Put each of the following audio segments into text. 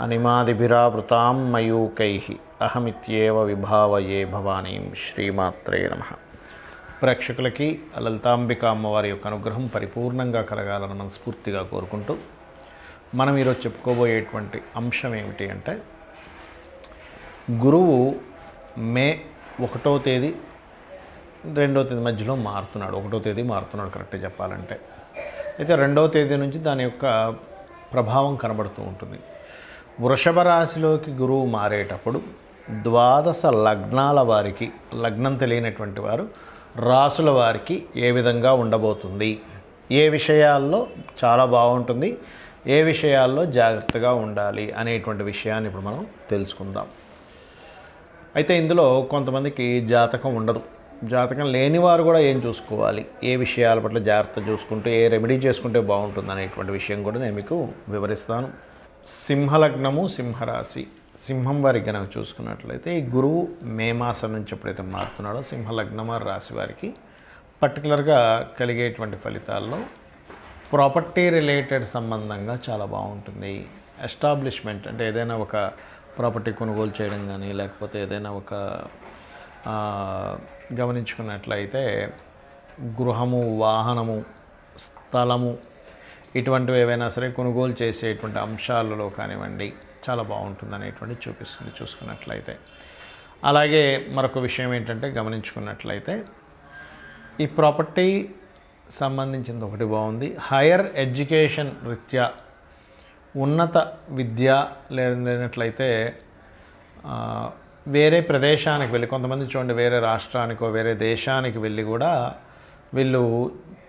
అనిమాదిభిరావృతాం మయూకై అహమిత్యేవ విభావయే భవానీం శ్రీమాత్రే నమ. ప్రేక్షకులకి లలితాంబిక అమ్మవారి యొక్క అనుగ్రహం పరిపూర్ణంగా కలగాలని మనస్ఫూర్తిగా కోరుకుంటూ మనం ఈరోజు చెప్పుకోబోయేటువంటి అంశం ఏమిటి అంటే గురువు మే ఒకటో తేదీ రెండో తేదీ మధ్యలో మారుతున్నాడు. ఒకటో తేదీ మారుతున్నాడు కరెక్ట్గా చెప్పాలంటే. అయితే రెండవ తేదీ నుంచి దాని యొక్క ప్రభావం కనబడుతూ ఉంటుంది. వృషభ రాశిలోకి గురువు మారేటప్పుడు ద్వాదశ లగ్నాల వారికి లగ్నం తెలియనటువంటి వారు రాసుల వారికి ఏ విధంగా ఉండబోతుంది? ఏ విషయాల్లో చాలా బాగుంటుంది ఏ విషయాల్లో జాగ్రత్తగా ఉండాలి అనేటువంటి విషయాన్ని ఇప్పుడు మనం తెలుసుకుందాం. అయితే ఇందులో కొంతమందికి జాతకం ఉండదు. జాతకం లేని వారు కూడా ఏం చూసుకోవాలి? ఏ విషయాల పట్ల జాగ్రత్త చూసుకుంటూ ఏ రెమెడీ చేసుకుంటే బాగుంటుంది అనేటువంటి విషయం కూడా నేను మీకు వివరిస్తాను. సింహలగ్నము సింహరాశి. సింహం వారికి కనుక చూసుకున్నట్లయితే ఈ గురువు మే మాసం నుంచి ఎప్పుడైతే మారుతున్నాడో సింహలగ్నం వారి రాశి వారికి పర్టికులర్గా కలిగేటువంటి ఫలితాల్లో ప్రాపర్టీ రిలేటెడ్ సంబంధంగా చాలా బాగుంటుంది. ఎస్టాబ్లిష్మెంట్ అంటే ఏదైనా ఒక ప్రాపర్టీ కొనుగోలు చేయడం కానీ లేకపోతే ఏదైనా ఒక గమనించుకున్నట్లయితే గృహము వాహనము స్థలము ఇటువంటివి ఏవైనా సరే కొనుగోలు చేసేటువంటి అంశాలలో కానివ్వండి చాలా బాగుంటుంది అనేటువంటి చూపిస్తుంది చూసుకున్నట్లయితే. అలాగే మరొక విషయం ఏంటంటే గమనించుకున్నట్లయితే ఈ ప్రాపర్టీ సంబంధించింది ఒకటి బాగుంది. హైయర్ ఎడ్యుకేషన్ రీత్యా ఉన్నత విద్య లేనట్లయితే వేరే ప్రదేశానికి వెళ్ళి కొంతమంది చూడండి వేరే రాష్ట్రానికో వేరే దేశానికి వెళ్ళి కూడా వీళ్ళు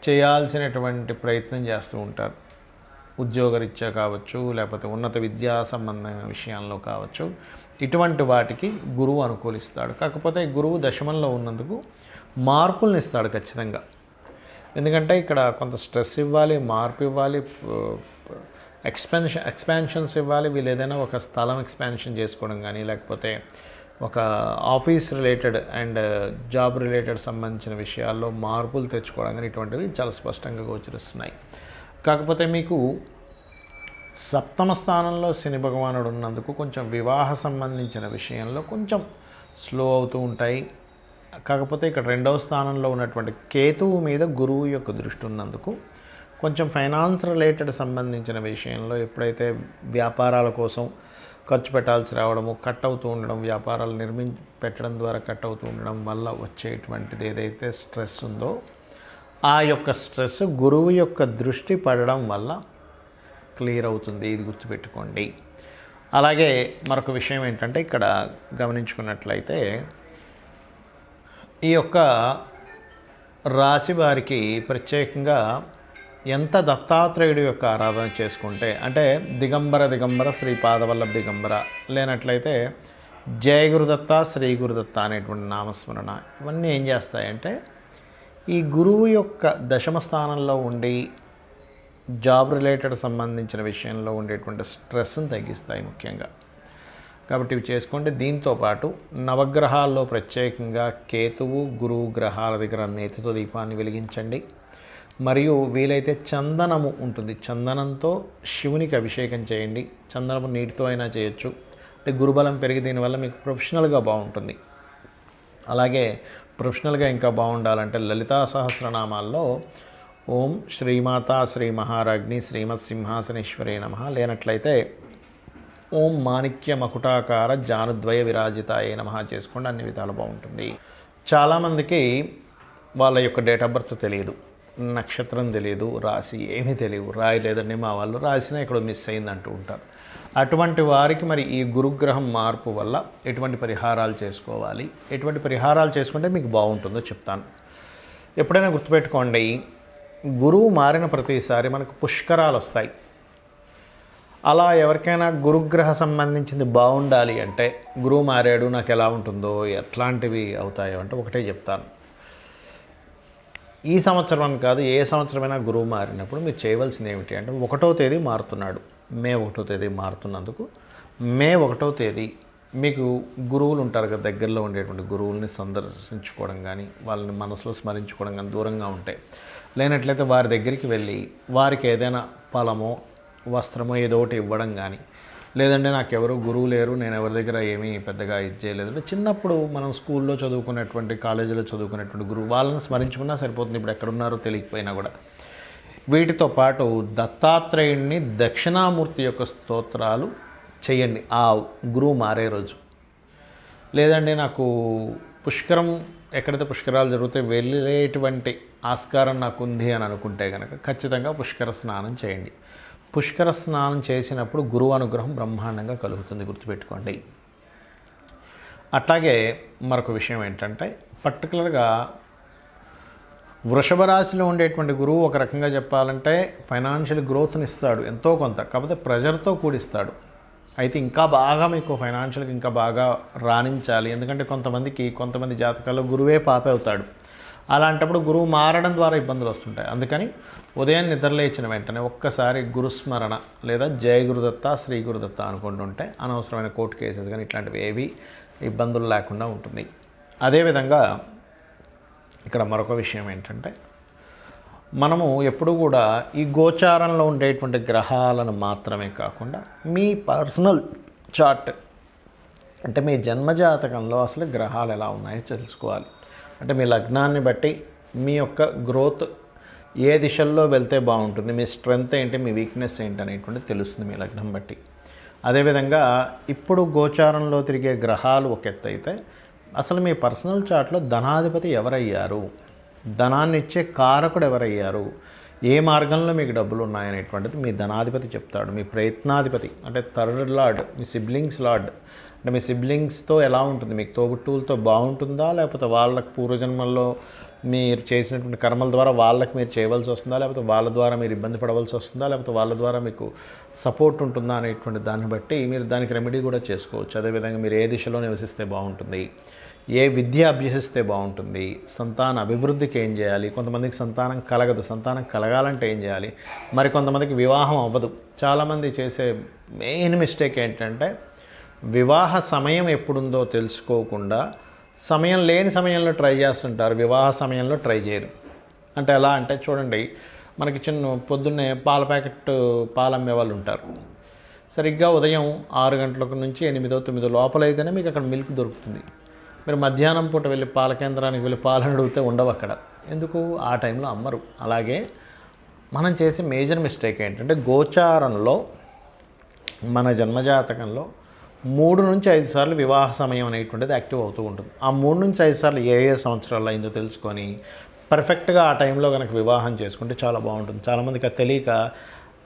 చేయాల్సినటువంటి ప్రయత్నం చేస్తూ ఉంటారు. ఉద్యోగరీత్యా కావచ్చు లేకపోతే ఉన్నత విద్యా సంబంధమైన విషయాల్లో కావచ్చు ఇటువంటి వాటికి గురువు అనుకూలిస్తాడు. కాకపోతే గురువు దశమంలో ఉన్నందుకు మార్పుల్ని ఇస్తాడు ఖచ్చితంగా. ఎందుకంటే ఇక్కడ కొంత స్ట్రెస్ ఇవ్వాలి మార్పు ఇవ్వాలి ఎక్స్పెన్షన్ ఎక్స్పాన్షన్స్ ఇవ్వాలి. వీళ్ళు ఏదైనా ఒక స్థలం ఎక్స్పాన్షన్ చేసుకోవడం కానీ లేకపోతే ఒక office related and job related సంబంధించిన విషయాల్లో మార్పులు తెచ్చుకోవడం కానీ ఇటువంటివి చాలా స్పష్టంగా గోచరిస్తున్నాయి. కాకపోతే మీకు సప్తమ స్థానంలో శని భగవానుడు ఉన్నందుకు కొంచెం వివాహ సంబంధించిన విషయంలో కొంచెం స్లో అవుతూ ఉంటాయి. కాకపోతే ఇక్కడ రెండవ స్థానంలో ఉన్నటువంటి కేతువు మీద గురువు యొక్క దృష్టి ఉన్నందుకు కొంచెం ఫైనాన్స్ రిలేటెడ్ సంబంధించిన విషయంలో ఎప్పుడైతే వ్యాపారాల కోసం ఖర్చు పెట్టాల్సి రావడము కట్ అవుతూ ఉండడం వ్యాపారాలు నిర్మించి పెట్టడం ద్వారా కట్ అవుతూ ఉండడం వల్ల వచ్చేటువంటిది ఏదైతే స్ట్రెస్ ఉందో ఆ యొక్క స్ట్రెస్ గురువు యొక్క దృష్టి పడడం వల్ల క్లియర్ అవుతుంది. ఇది గుర్తుపెట్టుకోండి. అలాగే మరొక విషయం ఏంటంటే ఇక్కడ గమనించుకున్నట్లయితే ఈ యొక్క రాశి వారికి ప్రత్యేకంగా ఎంత దత్తాత్రేయుడి యొక్క ఆరాధన చేసుకుంటే అంటే దిగంబర దిగంబర శ్రీ పాదవల్లభ దిగంబర లేనట్లయితే జయ గురుదత్త శ్రీ గురుదత్త అనేటువంటి నామస్మరణ ఇవన్నీ ఏం చేస్తాయంటే ఈ గురువు యొక్క దశమ స్థానంలో ఉండి జాబ్ రిలేటెడ్ సంబంధించిన విషయంలో ఉండేటువంటి స్ట్రెస్ను తగ్గిస్తాయి ముఖ్యంగా. కాబట్టి ఇవి చేసుకోండి దీంతో పాటు నవగ్రహాల్లో ప్రత్యేకంగా కేతువు గురువు గ్రహాల దగ్గర నేతితో దీపాన్ని వెలిగించండి. మరియు వీలైతే చందనము ఉంటుంది. చందనంతో శివునికి అభిషేకం చేయండి. చందనము నీటితో అయినా చేయొచ్చు. అంటే గురుబలం పెరిగి దీనివల్ల మీకు ప్రొఫెషనల్గా బాగుంటుంది. అలాగే ప్రొఫెషనల్గా ఇంకా బాగుండాలంటే లలితా సహస్రనామాల్లో ఓం శ్రీమాత శ్రీ మహారాజ్ని శ్రీమత్ సింహాసనేశ్వరే నమ లేనట్లయితే ఓం మాణిక్య మకుటాకార జానుద్వయ విరాజితాయే నమ చేసుకోండి అన్ని విధాలు బాగుంటుంది. చాలామందికి వాళ్ళ యొక్క డేట్ ఆఫ్ బర్త్ తెలియదు. నక్షత్రం తెలియదు రాసి ఏమీ తెలియదు రాయలేదండి మా వాళ్ళు. రాసినా ఇక్కడ మిస్ అయింది అంటూ ఉంటారు. అటువంటి వారికి మరి ఈ గురుగ్రహం మార్పు వల్ల ఎటువంటి పరిహారాలు చేసుకోవాలి? ఎటువంటి పరిహారాలు చేసుకుంటే మీకు బాగుంటుందో చెప్తాను. ఎప్పుడైనా గుర్తుపెట్టుకోండి గురువు మారిన ప్రతిసారి మనకు పుష్కరాలు వస్తాయి. అలా ఎవరికైనా గురుగ్రహ సంబంధించింది బాగుండాలి అంటే గురువు మారాడు నాకు ఎలా ఉంటుందో ఎట్లాంటివి అవుతాయో అంటే ఒకటే చెప్తాను. ఈ సంవత్సరం అని కాదు ఏ సంవత్సరమైనా గురువు మారినప్పుడు మీరు చేయవలసింది ఏమిటి అంటే ఒకటో తేదీ మారుతున్నాడు. మే ఒకటో తేదీ మారుతున్నందుకు మే ఒకటో తేదీ మీకు గురువులు ఉంటారు కదా దగ్గరలో ఉండేటువంటి గురువుల్ని సందర్శించుకోవడం కానీ వాళ్ళని మనసులో స్మరించుకోవడం కానీ దూరంగా ఉంటాయి లేనట్లయితే వారి దగ్గరికి వెళ్ళి వారికి ఏదైనా ఫలమో వస్త్రమో ఏదో ఒకటి ఇవ్వడం కానీ లేదంటే నాకు ఎవరు గురువు లేరు నేను ఎవరి దగ్గర ఏమీ పెద్దగా ఇది చేయలేదు. అంటే చిన్నప్పుడు మనం స్కూల్లో చదువుకునేటువంటి కాలేజీలో చదువుకునేటువంటి గురువు వాళ్ళని స్మరించుకున్నా సరిపోతుంది. ఇప్పుడు ఎక్కడున్నారో తెలియకపోయినా కూడా. వీటితో పాటు దత్తాత్రేయుణ్ణి దక్షిణామూర్తి యొక్క స్తోత్రాలు చేయండి. ఆ గురువు మారే రోజు. లేదండి నాకు పుష్కరం ఎక్కడైతే పుష్కరాలు జరిగితే వెళ్ళేటువంటి ఆస్కారం నాకు ఉంది అని అనుకుంటే కనుక ఖచ్చితంగా పుష్కర స్నానం చేయండి. పుష్కర స్నానం చేసినప్పుడు గురువు అనుగ్రహం బ్రహ్మాండంగా కలుగుతుంది గుర్తుపెట్టుకోండి. అట్లాగే మరొక విషయం ఏంటంటే పర్టికులర్గా వృషభ రాశిలో ఉండేటువంటి గురువు ఒక రకంగా చెప్పాలంటే ఫైనాన్షియల్ గ్రోత్ని ఇస్తాడు ఎంతో కొంత కాకపోతే ప్రెజర్తో కూడిస్తాడు. అయితే ఇంకా బాగా మీకు ఫైనాన్షియల్గా ఇంకా బాగా రాణించాలి ఎందుకంటే కొంతమందికి కొంతమంది జాతకాల్లో గురువే పాప అవుతాడు అలాంటప్పుడు గురువు మారడం ద్వారా ఇబ్బందులు వస్తుంటాయి. అందుకని ఉదయం నిద్రలేచిన వెంటనే ఒక్కసారి గురుస్మరణ లేదా జయ గురుదత్త శ్రీ గురుదత్త అనుకుంటుంటే అనవసరమైన కోర్టు కేసెస్ కానీ ఇట్లాంటివి ఏవి ఇబ్బందులు లేకుండా ఉంటుంది. అదేవిధంగా ఇక్కడ మరొక విషయం ఏంటంటే మనము ఎప్పుడు కూడా ఈ గోచారంలో ఉండేటువంటి గ్రహాలను మాత్రమే కాకుండా మీ పర్సనల్ చార్ట్ అంటే మీ జన్మజాతకంలో అసలు గ్రహాలు ఎలా ఉన్నాయో తెలుసుకోవాలి. అంటే మీ లగ్నాన్ని బట్టి మీ యొక్క గ్రోత్ ఏ దిశల్లో వెళ్తే బాగుంటుంది మీ స్ట్రెంగ్త్ ఏంటి మీ వీక్నెస్ ఏంటి అనేటువంటి తెలుస్తుంది మీ లగ్నం బట్టి. అదేవిధంగా ఇప్పుడు గోచారంలో తిరిగే గ్రహాలు ఒక ఎత్తు అయితే అసలు మీ పర్సనల్ చార్ట్లో ధనాధిపతి ఎవరయ్యారు? ధనాన్ని ఇచ్చే కారకుడు ఎవరయ్యారు? ఏ మార్గంలో మీకు డబ్బులు ఉన్నాయనేటువంటిది మీ ధనాధిపతి చెప్తాడు. మీ ప్రయత్నాధిపతి అంటే థర్డ్ లార్డ్ మీ సిబ్లింగ్స్ లార్డ్ అంటే మీ సిబ్లింగ్స్తో ఎలా ఉంటుంది? మీకు తోబుట్టువులతో బాగుంటుందా? లేకపోతే వాళ్ళకు పూర్వజన్మల్లో మీరు చేసినటువంటి కర్మల ద్వారా వాళ్ళకి మీరు చేయవలసి వస్తుందా? లేకపోతే వాళ్ళ ద్వారా మీరు ఇబ్బంది పడవలసి వస్తుందా? లేకపోతే వాళ్ళ ద్వారా మీకు సపోర్ట్ ఉంటుందా అనేటువంటి దాన్ని బట్టి మీరు దానికి రెమెడీ కూడా చేసుకోవచ్చు. అదేవిధంగా మీరు ఏ దిశలో నివసిస్తే బాగుంటుంది? ఏ విద్య అభ్యసిస్తే బాగుంటుంది సంతాన అభివృద్ధికి ఏం చేయాలి కొంతమందికి సంతానం కలగదు సంతానం కలగాలంటే ఏం చేయాలి మరి కొంతమందికి వివాహం అవ్వదు. చాలామంది చేసే మెయిన్ మిస్టేక్ ఏంటంటే వివాహ సమయం ఎప్పుడుందో తెలుసుకోకుండా సమయం లేని సమయంలో ట్రై చేస్తుంటారు వివాహ సమయంలో ట్రై చేయరు. అంటే ఎలా అంటే చూడండి మనకి చిన్న పొద్దున్నే పాల ప్యాకెట్ పాలు అమ్మే వాళ్ళు ఉంటారు. సరిగ్గా ఉదయం ఆరు గంటలకు నుంచి ఎనిమిదో తొమ్మిదో లోపల అయితేనే మీకు అక్కడ మిల్క్ దొరుకుతుంది. మీరు మధ్యాహ్నం పూట వెళ్ళి పాల కేంద్రానికి వెళ్ళి పాలను అడిగితే ఉండవు అక్కడ. ఎందుకు? ఆ టైంలో అమ్మరు. అలాగే మనం చేసే మేజర్ మిస్టేక్ ఏంటంటే గోచారంలో మన జన్మజాతకంలో మూడు నుంచి ఐదు సార్లు వివాహ సమయం అనేటువంటిది యాక్టివ్ అవుతూ ఉంటుంది. ఆ మూడు నుంచి ఐదు సార్లు ఏ ఏ సంవత్సరాలు అయిందో తెలుసుకొని పర్ఫెక్ట్గా ఆ టైంలో కనుక వివాహం చేసుకుంటే చాలా బాగుంటుంది. చాలామందికి అది తెలియక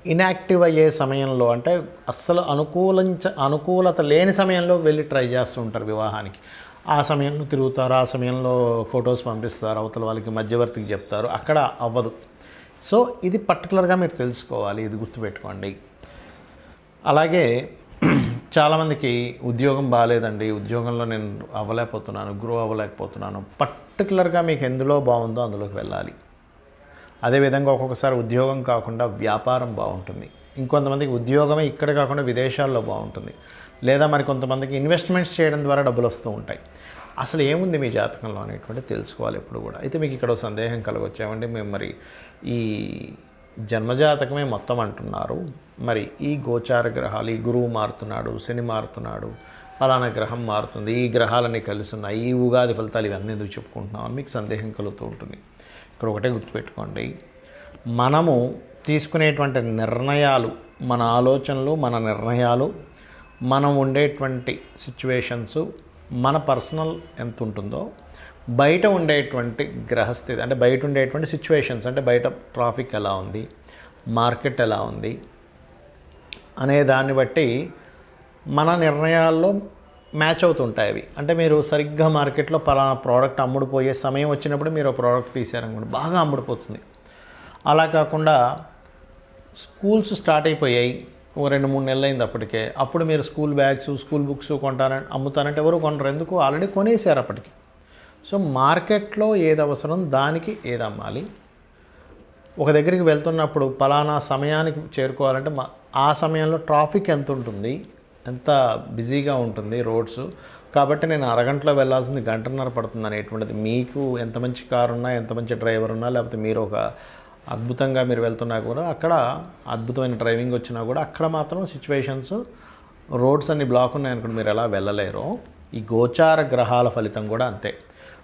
ఇన్యాక్టివ్ అయ్యే సమయంలో అంటే అస్సలు అనుకూలించ అనుకూలత లేని సమయంలో వెళ్ళి ట్రై చేస్తూ ఉంటారు వివాహానికి. ఆ సమయంలో తిరుగుతారు ఆ సమయంలో ఫొటోస్ పంపిస్తారు అవతల వాళ్ళకి మధ్యవర్తికి చెప్తారు. అక్కడ అవ్వదు. సో ఇది పర్టికులర్గా మీరు తెలుసుకోవాలి ఇది గుర్తుపెట్టుకోండి. అలాగే చాలామందికి ఉద్యోగం బాగాలేదండి. ఉద్యోగంలో నేను అవ్వలేకపోతున్నాను గ్రో అవ్వలేకపోతున్నాను. పర్టికులర్గా మీకు ఎందులో బాగుందో అందులోకి వెళ్ళాలి. అదేవిధంగా ఒక్కొక్కసారి ఉద్యోగం కాకుండా వ్యాపారం బాగుంటుంది. ఇంకొంతమందికి ఉద్యోగమే ఇక్కడ కాకుండా విదేశాల్లో బాగుంటుంది. లేదా మరి కొంతమందికి ఇన్వెస్ట్మెంట్స్ చేయడం ద్వారా డబ్బులు వస్తూ ఉంటాయి. అసలు ఏముంది మీ జాతకంలో అనేటువంటి తెలుసుకోవాలి ఎప్పుడు కూడా. అయితే మీకు ఇక్కడ సందేహం కలగొచ్చామండి మేము మరి ఈ జన్మజాతకమే మొత్తం అంటున్నారు. మరి ఈ గోచార గ్రహాలు ఈ గురువు మారుతున్నాడు శని మారుతున్నాడు ఫలానా గ్రహం మారుతుంది ఈ గ్రహాలన్నీ కలిసి ఉన్నాయి ఈ ఉగాది ఫలితాలు ఇవన్నీ ఎందుకు చెప్పుకుంటున్నాం అని మీకు సందేహం కలుగుతూ ఉంటుంది. ఇక్కడ ఒకటే గుర్తుపెట్టుకోండి. మనము తీసుకునేటువంటి నిర్ణయాలు మన ఆలోచనలు మన నిర్ణయాలు మనం ఉండేటువంటి సిచ్యువేషన్స్ మన పర్సనల్ ఎంత ఉంటుందో బయట ఉండేటువంటి గ్రహస్థితి అంటే బయట ఉండేటువంటి సిచ్యువేషన్స్ అంటే బయట ట్రాఫిక్ ఎలా ఉంది మార్కెట్ ఎలా ఉంది అనే దాన్ని బట్టి మన నిర్ణయాల్లో మ్యాచ్ అవుతుంటాయి అవి. అంటే మీరు సరిగ్గా మార్కెట్లో పలానా ప్రోడక్ట్ అమ్ముడుపోయే సమయం వచ్చినప్పుడు మీరు ప్రోడక్ట్ తీసారనుకోండి బాగా అమ్ముడుపోతుంది. అలా కాకుండా స్కూల్స్ స్టార్ట్ అయిపోయాయి ఒక రెండు మూడు నెలలు అయింది అప్పటికే. అప్పుడు మీరు స్కూల్ బ్యాగ్స్ స్కూల్ బుక్స్ కొంటానంటే అమ్ముతానంటే ఎవరు కొనరు. ఎందుకు? ఆల్రెడీ కొనేసారు అప్పటికి. సో మార్కెట్లో ఏది అవసరం దానికి ఏది అమ్మాలి? ఒక దగ్గరికి వెళ్తున్నప్పుడు పలానా సమయానికి చేరుకోవాలంటే మా ఆ సమయంలో ట్రాఫిక్ ఎంత ఉంటుంది? ఎంత బిజీగా ఉంటుంది రోడ్స్? కాబట్టి నేను అరగంటలో వెళ్ళాల్సింది గంటన్నర పడుతుంది అనేటువంటిది. మీకు ఎంత మంచి కారు ఉన్నా ఎంత మంచి డ్రైవర్ ఉన్నా లేకపోతే మీరు ఒక అద్భుతంగా మీరు వెళ్తున్నా కూడా అక్కడ అద్భుతమైన డ్రైవింగ్ వచ్చినా కూడా అక్కడ మాత్రం సిచ్యువేషన్స్ రోడ్స్ అన్ని బ్లాక్ ఉన్నాయనుకోండి మీరు ఎలా వెళ్ళలేరో ఈ గోచార గ్రహాల ఫలితం కూడా అంతే.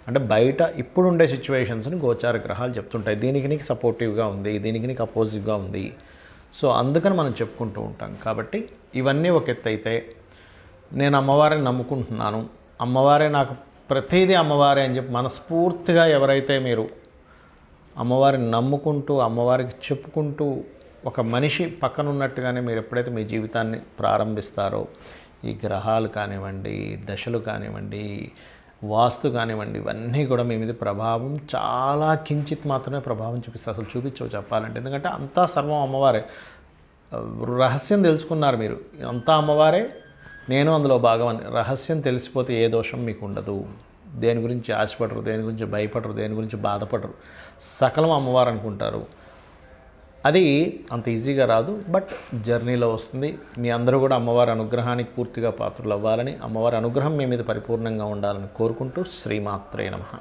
అంటే బయట ఇప్పుడుండే సిచ్యువేషన్స్ని గోచార గ్రహాలు చెప్తుంటాయి. దీనికి నీకు సపోర్టివ్గా ఉంది దీనికి నీకు అపోజివ్గా ఉంది. సో అందుకని మనం చెప్పుకుంటూ ఉంటాం. కాబట్టి ఇవన్నీ ఒక ఎత్తు అయితే నేను అమ్మవారిని నమ్ముకుంటున్నాను. అమ్మవారే నాకు ప్రతిదీ అమ్మవారే అని చెప్పి మనస్ఫూర్తిగా ఎవరైతే మీరు అమ్మవారిని నమ్ముకుంటూ అమ్మవారికి చెప్పుకుంటూ ఒక మనిషి పక్కన ఉన్నట్టుగానే మీరు ఎప్పుడైతే మీ జీవితాన్ని ప్రారంభిస్తారో ఈ గ్రహాలు కానివ్వండి దశలు కానివ్వండి వాస్తు కానివ్వండి ఇవన్నీ కూడా మీ మీద ప్రభావం చాలా కించిత్ మాత్రమే ప్రభావం చూపిస్తారు అసలు చూపించవు చెప్పాలంటే. ఎందుకంటే అంతా సర్వం అమ్మవారే. రహస్యం తెలుసుకున్నారు మీరు. అంతా అమ్మవారే నేను అందులో భాగం అని. రహస్యం తెలిసిపోతే ఏ దోషం మీకు ఉండదు. దేని గురించి ఆశపడరు దేని గురించి భయపడరు దేని గురించి బాధపడరు. సకలం అమ్మవారు అనుకుంటారు. అది అంత ఈజీగా రాదు బట్ జర్నీలో వస్తుంది. మీ అందరూ కూడా అమ్మవారి అనుగ్రహానికి పూర్తిగా పాత్రలు అవ్వాలని అమ్మవారి అనుగ్రహం మీ మీద పరిపూర్ణంగా ఉండాలని కోరుకుంటూ శ్రీమాత్రే నమః.